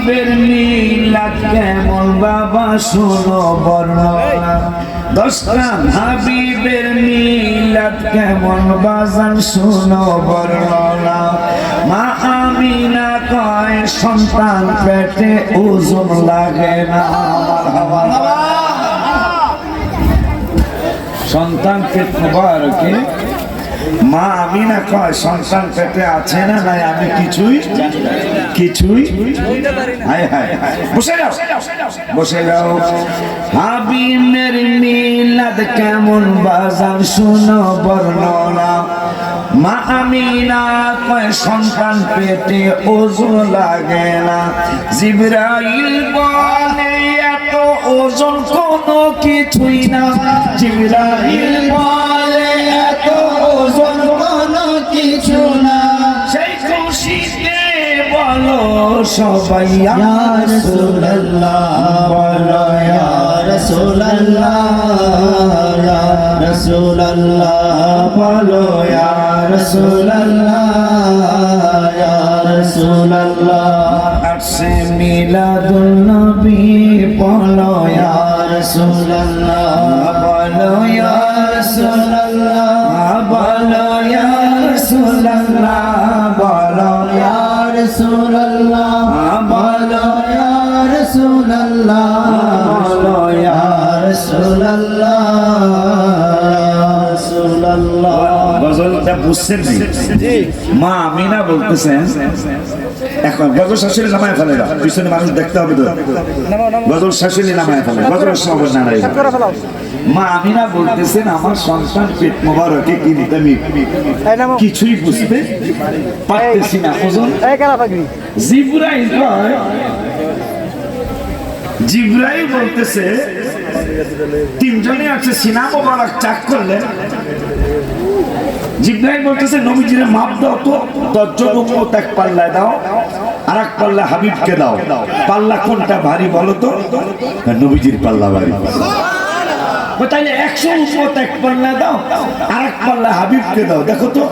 হাবিবের মিলাদ কেমন বাবা, শোনো বর্ণনা। দশখান হাবিবের মিলাদ কেমন বাজান, শোনো বর্ণনা। মা আমিনা কয়, সন্তান পেটে ওজন লাগে না সন্তান পেট মোবারকে মা আমি না কয়, সন্তান পেটে আছে না নাই? আমি কিছুই কিছুই হায় হায় বসে যাও বসে যাও। হাবিমের মিলাদ কেমন বাজার শুনো বর্ণনা। মা আমি না কয়, সন্তান পেটে ওজন লাগে না। জিব্রাইল বলে, এত ওজন কোনো কিছুই না। জিব্রাইল বলে, এত কিছু না। সেই খুশিতে বলো সবাই রসুল্লাহ বলো রসুল্লাহ রসুল্লাহ বলো রসুল্লাহ রসুল্লাহ আসে মিলাদুল নবী বলো রসুল্লাহ বলো রসুল্লাহ আল্লাহ বলো ইয়ার সুরল্লাহ বলো ইয়ার সুরল্লাহ বলো ইয়ার সুরল্লাহ সুরল্লাহ গজলটা বুঝছেন বলতেছেন এখন গজল শাশুড়ি নামায় ফেলে দাও। পিছনে মানুষ দেখতে হবে তো। গজল শাশুড়ি নামায় ফেলে গজল সবর না মা আমিনা বলতেছেন, আমার সন্তান পেট মোবারকে কিনতে কিছুই বুঝতে পারতেছি না ওজন জিব্রাইল কয় বলতেছে, তিনজনে আছে, সিনা মোবারক, চাক করলেন। জিব্রাইল বলতেছে, নবীজির মাপ দাও তো উম্মত এক পাল্লায় দাও আর এক পাল্লা হাবিবকে দাও। পাল্লা কোনটা ভারী বলো তো? নবীজির পাল্লা ভারী। ও একশো পাল্লা দাও আর এক পাল্লা দাও দেখো তো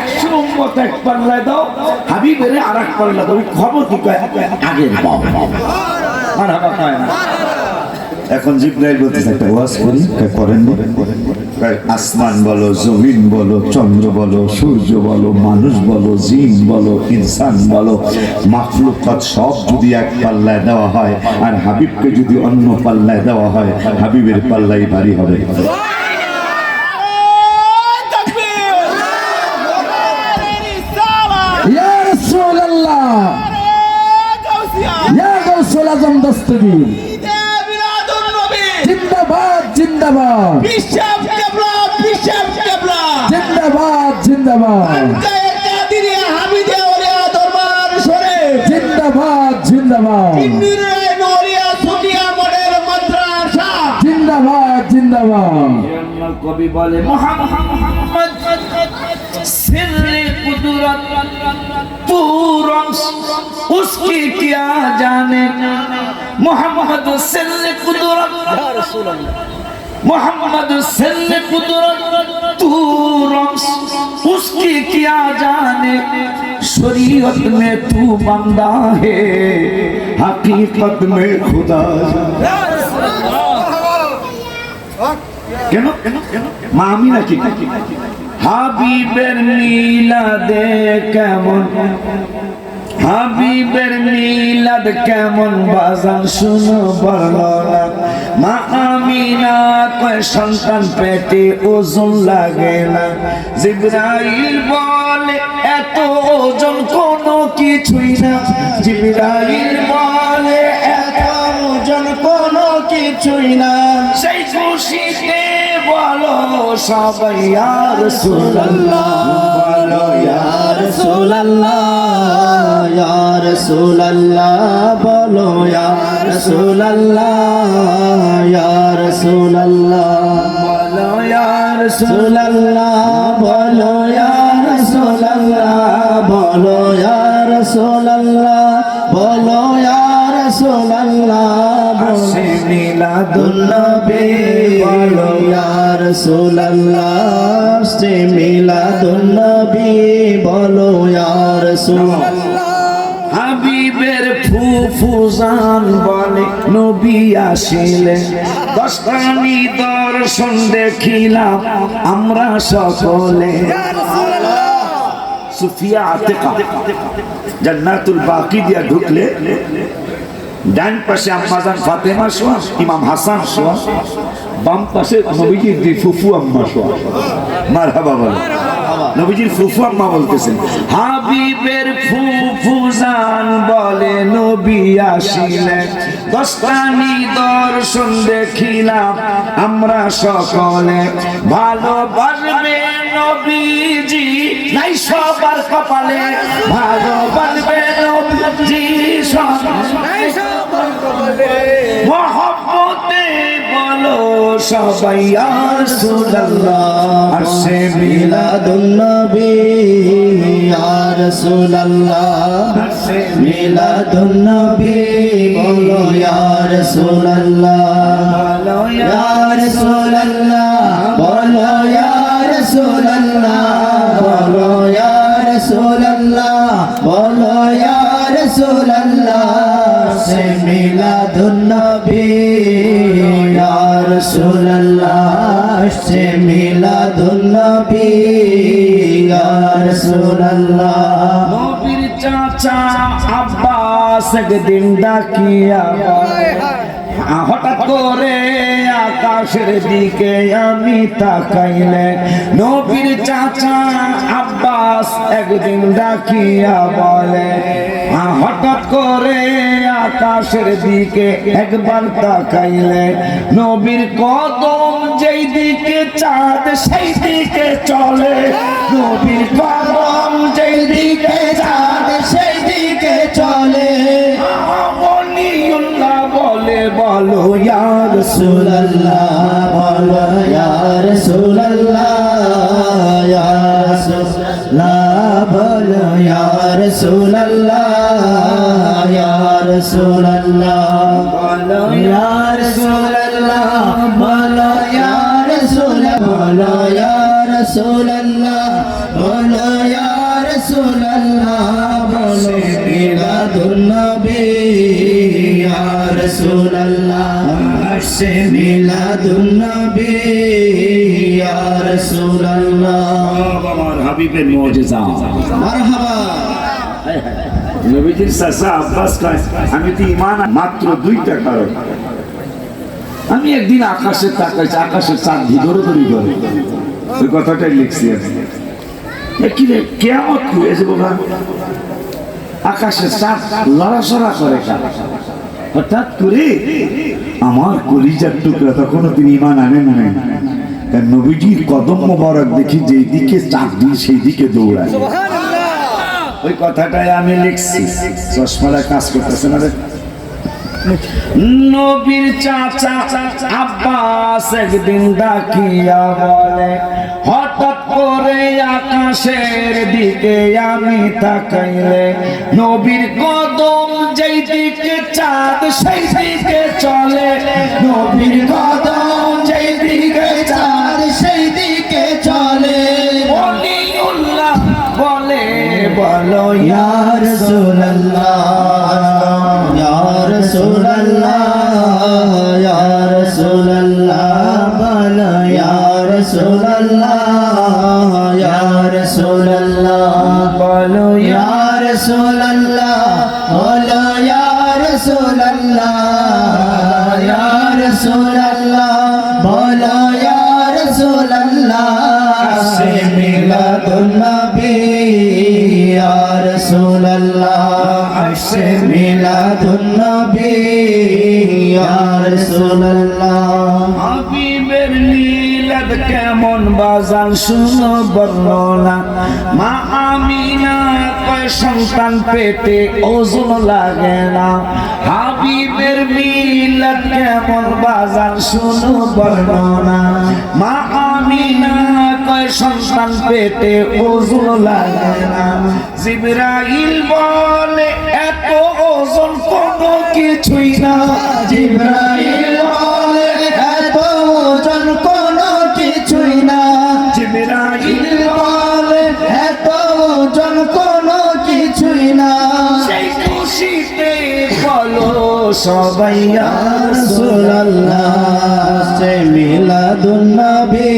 একশো পাল্লায় দাও আর এক পাল্লা দাও। খবর বাবা আর এখন জিব্রাইল বলতেছে একটা ওয়াজ করি করেন আসমান বলো জমিন বলো চন্দ্র বলো সূর্য বলো মানুষ বলো জিন বলো ইনসান বলো মাখলুকাত সব যদি এক পাল্লায় দেওয়া হয় আর হাবিবকে যদি অন্য পাল্লায় দেওয়া হয় হাবিবের পাল্লাই ভারী হবে। ইয়া রাসূলুল্লাহ! ইয়া গাউসুল দস্তগীর! জিন্দাবাদ। বিশ্বাস কেবলা বিশ্বাস কেবলা। জিন্দাবাদ জিন্দাবাদ। জিন্দাবাদ জিন্দাবাদ জিন্দাবাদ জিন্দাবাদ। কবি বলে সিররে কুদরত পূরম উসকি কিয়া জানে মোহাম্মদ সিররে কুদরত ইয়া রাসূলুল্লাহ मोहम्मद सिर्रे कुदरत तू रम्स उसकी क्या जाने शरीयत में तू बंदा है हकीकत में खुदा কেন কেন মা আমি নাকি হাবিবের মিলাদে কেমন হাবিবের মিলাদ কেমন বাজান শুনো বর্ণনা মা আমিনা, কয় সন্তান পেটে ওজন লাগে না। জিব্রাইল বলে, এত ওজন কোনো কিছুই না। জিব্রাইল বলে, এত ওজন কোনো কিছুই না। সেই খুশিতে বলো সবাই আর সুল্লাহ বলো, ইয়া রসুল্লাহ ইয়া রসুল্লাহ বলো ইয়া রসুল্লাহ ইয়া রসুল্লাহ বলো ইয়া রসুল্লাহ বলো ইয়া রসুল্লাহ বলো ইয়া রসুল্লাহ বলো ইয়া রসুল্লাহ মিলাদুল্নবী বলো ইয়া রসুল্লাহ সে বলো, ইয়া রাসূলুল্লাহ ফুফুজান বলে, নবী আসিলে। দশটানি দর্শন দেখিলাম, আমরা সকলে। সুফিয়া আতেকা, জান্নাতুল বাকি দিয়া ঢুকলে, ডান পাশে আম্মাজান ফাতেমা শোয়া ইমাম হাসান শোয়া বাম পাশে নবীজির দুই ফুফু আম্মা শোয়া মারহাবা বলে। নবীজির ফুফু আম্মা বলতেছেন হাবিবের ফুফু জান বলে নবী আসিলেন। দশটানি দর্শন দেখিলাম আমরা সকলে। ভালোবাসবে নবীজি নাই সবার কপালে। ভালোবাসবে নবীজি সবার কপালে। মহব্বতে বলো সবাই আর সুল্লাহ আর সে মিলা মিলাদুন্নবী ইয়া রাসূলুল্লাহ মিলাদুন্নবী বলো ইয়া রাসূলুল্লাহ ইয়া রাসূলুল্লাহ বলো ইয়া রাসূলুল্লাহ বলো ইয়া রাসূলুল্লাহ বলো ইয়া রাসূলুল্লাহ সে মিলাদুন্নবী রাসূলুল্লাহ। নবীর চাচা আব্বাস একদিন ডাকিয়া হঠাৎ করে আকাশের দিকে আমি তাকাইলে নবীর চাচা আব্বাস একদিন ডাকিয়া বলে হঠাৎ করে আকাশের দিকে একবার তাকাইলে নবীর কদম যেই দিকে চাঁদ সেই দিকে চলে, নবীর কদম যেই দিকে চাঁদ সেই বলে বলো ইয়া রাসূলুল্লাহ বলো, ইয়া রাসূলুল্লাহ ইয়া রাসূলুল্লাহ বলো, ইয়া রাসূলুল্লাহ ইয়া রাসূলুল্লাহ বলো, ইয়া রাসূলুল্লাহ বলো, ইয়া রাসূলুল্লাহ বলো ইয়া রাসূলুল্লাহ বলো ইয়া রাসূলুল্লাহ বলো মিলাদুন নবী ইয়া রাসূলুল্লাহ আসে মিলাদুন নবী ইয়া রাসূলুল্লাহ আমার হাবিবের মুজিজা মারহাবা নবীজির চাচা আব্বাস কয় আমি তো ইমান মাত্র দুইটা কারণ আমি একদিন আকাশে তাকাইছি আকাশের চাঁদ ধরে করে ওই কথাটাই লিখছি আমি কি রে কেমন হয়েছে বাবা আকাশের চাঁদ লড়াচড়া করে? হঠাৎ করে আমার কলিজার টুকরা তখনও তিনি ইমান আনেন আনেন তার নবীজির কদম মোবারক দেখি যেই দিকে চাঁদ দিয়ে সেই দিকে দৌড়ায় ওই কথাটাই আমি লিখছি। চশমাটা কাজ করতেছে না নবীর চাচা আব্বাস একদিন ডাকিয়া বলে করে আকাশের দিকে আমি তাকাইলে, নবীর কদম যেই দিকে চাঁদ, সেই দিকে চলে। নবীর কদম যেই দিকে চাঁদ, সেই দিকে চলে। বলে, বলো, ইয়া রাসূলুল্লাহ ইয়া রাসূলুল্লাহ। কেমন বাজান শুনো বর্ণনা। মা আমিনা কয় সন্তান পেটে ওজন লাগে না। হাবিবের নীলাদ কেমন বাজান শুনো বর্ণনা। মা আমিনা কয়, সন্তান পেটে ওজন লাগে না। জিবরাইল বলে, এত ওজন কোনো কিছুই না। জিব্রাইল সবাই সে মিলাদুন নবী।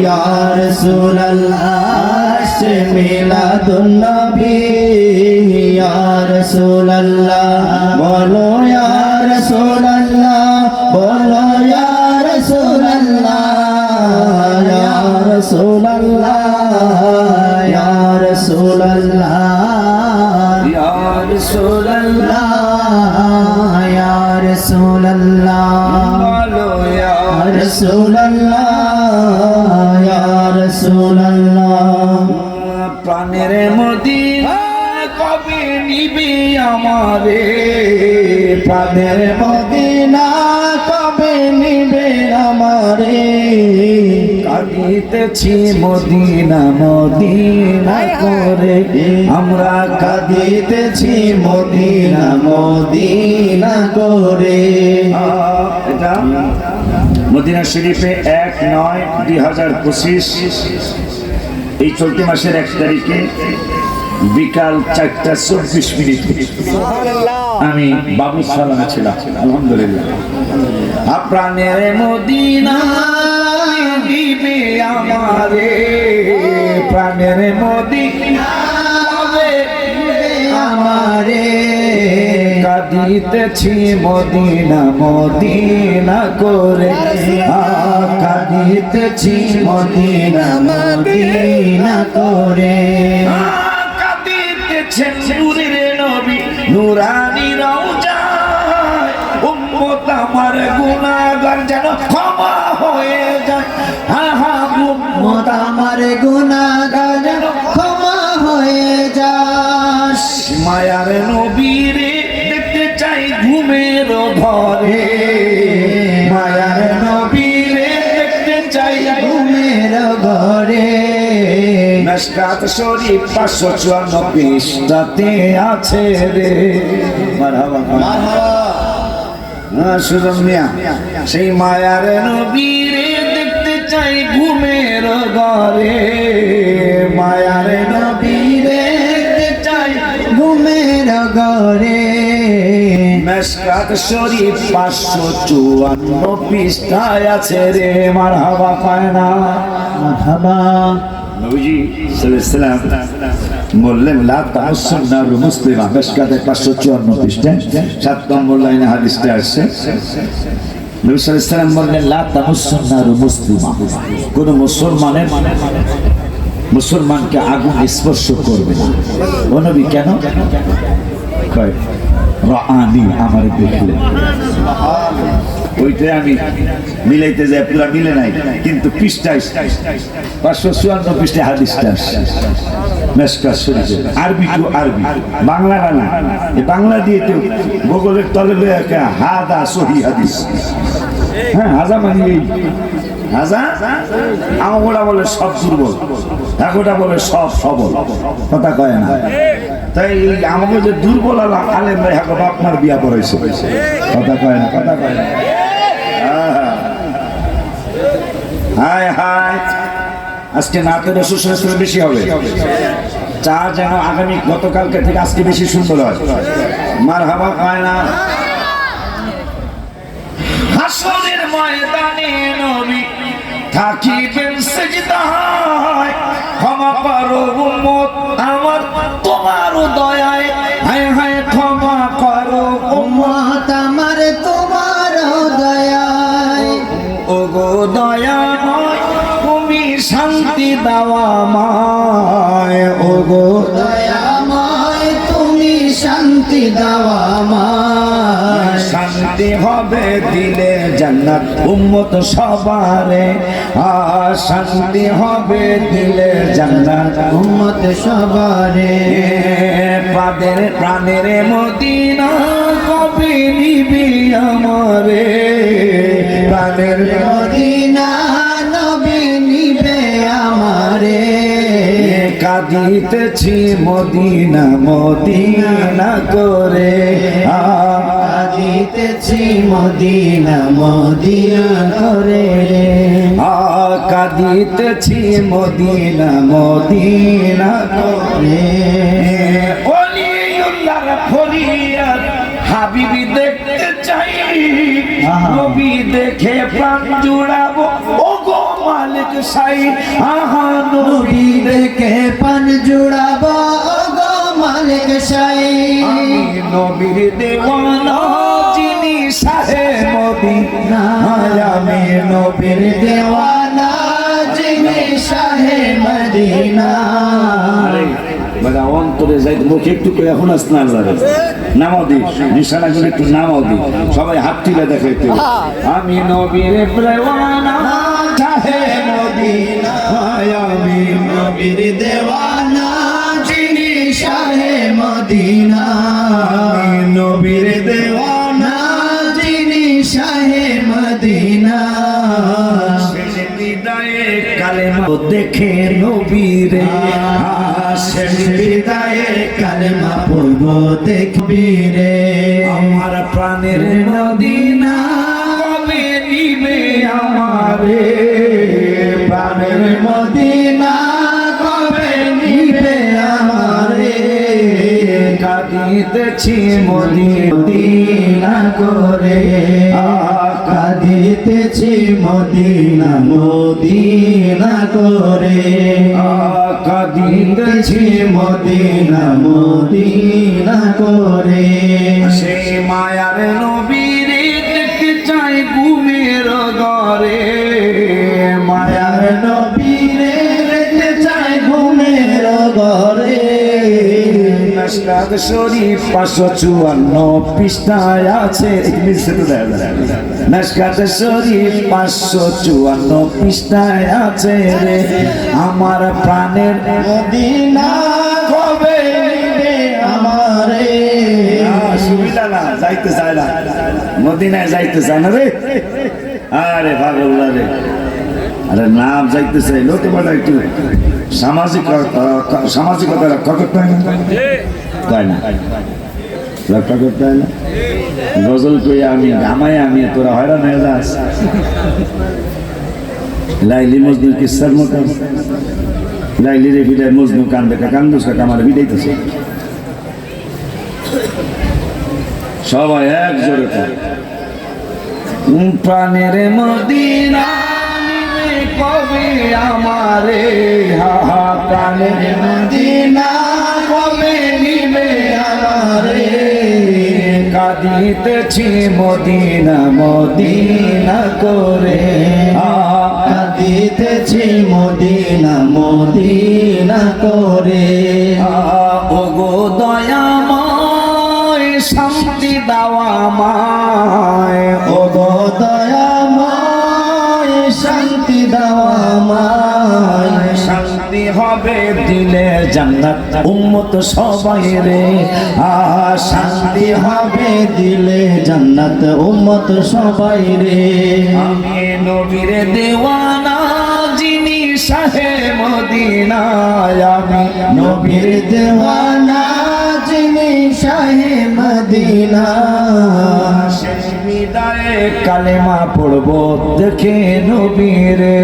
ইয়া রাসূলুল্লাহ, সে মিলাদুন নবী। ইয়া রাসূলুল্লাহ, বলো রাসূলুল্লাহ, বলো ইয়া রাসূলুল্লাহ। ইয়া রাসূলুল্লাহ। প্রাণের মদিনা কবে নিবি আমারে? প্রাণের মদিনা কবে নিবে আমারে? কাঁদিতেছি মদিনা মদিনা করে। আমরা কাঁদিতেছি মদিনা মদিনা করে। এটা মদিনা শরীফে এক নয় দুই হাজার পঁচিশ। এই চলতি মাসের এক তারিখে বিকাল চারটা চব্বিশ মিনিট। আমি বাবু সালামে ছিলাম আলহামদুলিল্লাহ। প্রাণের মদিনা দিবে আমারে প্রাণের মদিনা আমারে। কাঁদিতেছি মদিনা মদিনা করে। কাঁদিতেছি মদিনা মদিনা করে। নুরানি আমার গুনাহগার যেন ক্ষমা হয়ে যায়। হা হা আমার গুনাহগার ক্ষমা হয়ে যাস মায়ার ঘরে মায়ার নবীরে দেখতে চাই ঘুমের ঘরে। মেসকাত শরীফ পাঁচশো চুয়ান্ন পৃষ্ঠাতে আছে রে। মারহাবা। সুজন মিয়া সেই মায়ার নবীরে দেখতে চাই ঘুমের ঘরে। মায়ার নবীরে দেখতে চাই ঘুমের ঘরে। মেসকাত শরীফ পাঁচশো চুয়ান্ন পৃষ্ঠায় আছে রে মার হাবা পায় না মুসলিমা কোন মুসলমানের মুসলমানকে আগুন স্পর্শ করবে না। কেন? কয় রাআনি আমার দেখলেন ওইটাই আমি মিলাইতে যাই, পুরা মিলে নাই, কিন্তু পৃষ্ঠায় পাঁচশো চুয়ান্ন পৃষ্ঠায় হাদিসটা মেসকাস শরীফে আরবি টু আরবি। বাংলা এই বাংলা দিয়ে তো ভূগোলের তলে লয়ে হাদা সহি হাদিস। হ্যাঁ হাজা মানে এই হাজা? আমগোড়া বলে সব দুর্বল ঠাকুরটা বলে সব সবল। কথা কয় না? তাই আমাকে যে দুর্বল বাপমার বিয়া পড়াইছে। কথা কয় না, কথা কয় না। হাই হাই আজকে বেশি হবে। যেন আগামী গতকালকে থেকে আজকে বেশি সুন্দর হয়। মার হাবা খায় না। হাসরের ময়দানে নবী থাকিবেন সেজদায়, ক্ষমা করো উম্মত আমার, তোমার দয়ায়। হায় হায়, ক্ষমা করো উম্মত আমার, তোমার দয়ায়। ও গো দয়া নয়, তুমি শান্তি দেওয়া মায় ও গো দয়াময় তুমি শান্তি দাওয়া মায় শান্তি হবে দিলে জান্নাত উম্মত সবারে। শান্তি হবে দিলে জান্নাত উম্মত সবারে। পাদের প্রাণের মদিনা কবে নিবি আমারে? প্রাণের মদিনা কাঁদিতেছি মদিনা মদিনা করে। কাঁদিতেছি মদিনা মদিনা করে। কাঁদিতেছি মদিনা মদিনা করে। অলিউল্লাহ ফরিয়াদ হাবিবি দেখতে চাই। নবী দেখে প্রাণ জুড়াবো। মালিক সাই। আহা নবী দেখে পান জুড়াবো গো মালিক সাই। নবীর দেওয়ানা যিনি সাহে মদিনা। আমি নবীর বীর দেওয়ানা যিনি শাহে মদিনা। আরে অন্তরে যাই মুখে একটু এখন আস না নামাও দি নিশানা করে একটু নামাও দি। সবাই হাত তুলে দেখাইতে আমি নবীর প্রেমানা দেখে নবীরে শেষ বিদায়ে কালেমা পড়ব দেখবি রে আমার প্রাণের কবে নিবে আমারে? প্রাণের কবে নিবে আমারে? কাঁদিতেছি মদিনা করে। কাঁদিতেছি মদিনা মদিনা করে। কাঁদিতেছি মদিনা মদিনা করে। সেই মায়ার নবীরে নস্কাত শরীফ পাঁচশো চুয়ান্ন পৃষ্ঠায় আছে। নস্কাত শরীফ পাঁচশো চুয়ান্ন পৃষ্ঠায় আছে রে। আমার প্রাণের মদিনা কবে আমারে? সুবিধা যাইতে চায় না। মদিনায় যাইতে চায় রে। আরে ভাগল্লা রে। আরে নাম যাইতে চাইলো তোমার একটু সামাজিক সামাজিকতা রক্ষা করতে হয় না? না? রক্ষা করতে হয় না? গজল কই আমি গামাই আমি তোরা হয়রান হয়ে যাস। লাইলি মজদুর কিসার মতো? লাইলি রে বিদায় মজনু কান্দে কান্দুস কামারে বিদাইতেছে। সবাই এক জোরে প্রাণের মদিনা কবে আমারে হা হা প্রাণের মদিনা কবে নিবে আমারে। কাঁদিতেছি মদিনা মদিনা করে। কাঁদিতেছি মদিনা মদিনা করে। ও গো দয়াময়, শান্তি দাওয়া মায় ও গো দয়াময়, শান্তি দাওয়ামায় শান্তি হবে দিলে জান্নাত। উম্মত সবাই রে আ শান্তি শান্তি হবে দিলে জান্নাত। উম্মত সবাই রে। আমি নবীর দেওয়ানা যিনি শাহে মদিনায়। আমি নবীর দেওয়ানা যিনি শাহে মদিনা শেষ কালেমা পড়ব দেখে নবীরে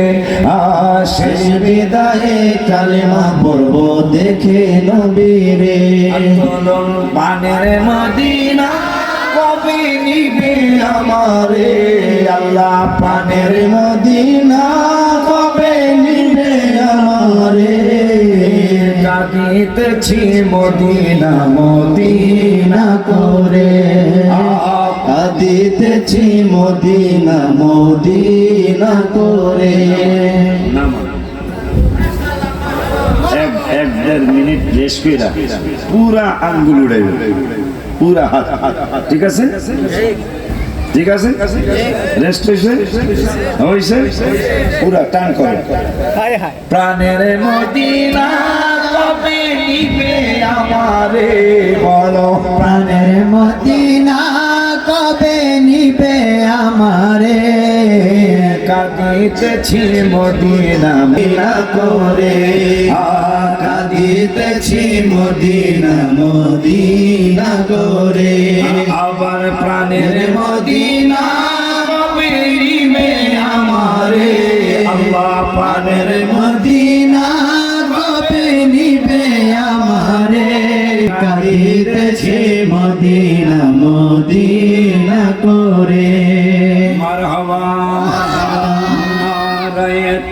আ শেষ শেষ বিদায়ে কালেমা পড়ব দেখে নবীরে আন্দোলন পানের মদিনা কবে নিবে আমারে? আল্লাহ পানের মদিনা কবে নিবে আমারে? কাঁদিতেছি মদিনা মদিনা মদিনা করে। কাঁদিতেছি মদিনা মদিনা করে। এক এক দেড় মিনিট রেস্ট করে পুরা আঙ্গুল উড়াইবে পুরা হাত। ঠিক আছে? ঠিক আছে? রেস্ট হয়েছে? হয়েছে? পুরা টান করে। প্রাণের মদিনা কবে নিবে আমারে বলো। প্রাণের মদিনা কবে নিবে আমারে। কাঁদিতেছি মদিনা মিনা করে। কাঁদিতেছি মদিনা মদিনা করে। আবার প্রাণের মদিনা কবে নিবে আমারে।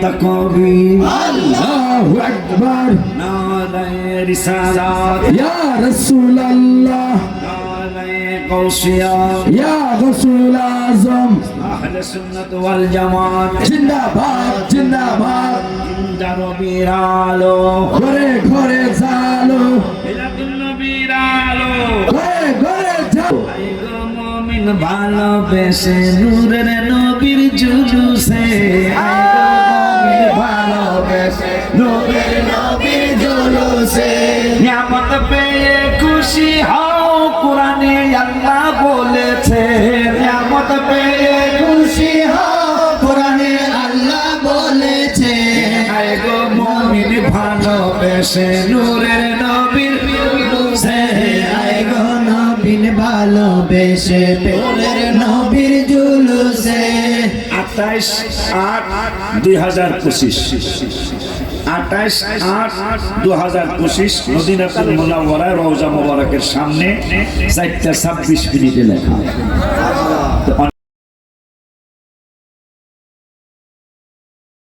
তাকবীর। আল্লাহু আকবার। নারায়ে রিসালাত। ইয়া রাসূলুল্লাহ। নারায়ে গাউসিয়া ইয়া রাসূল আজম। আহলে সুন্নাত ওয়াল জামাত। জিন্দাবাদ জিন্দাবাদ। জিন্দা নবীর আলো। ঘরে ঘরে জালো। মিলাদুন নবীর আলো। ঘরে ঘরে মুমিন ভালোবেসে নূরের নবীর জুলুসে। ভালোবেসে নূরের নবীর জুলুসে। পেয়ে খুশি হও, কোরআনে আল্লাহ বলেছে। নিয়ামত পেয়ে খুশি হও, কোরআনে আল্লাহ বলেছে। গো মুমিন, ভালোবেসে নূরের ভালোবেসে পেলের নবীর জুলুসে। আঠাইশ আট দুই হাজার পঁচিশ। আঠাইশ আট দু হাজার পঁচিশ মদিনাতুল মোনাওয়ারায় রওজা মোবারকের সামনে চারটা ছাব্বিশ মিনিটে লেখা।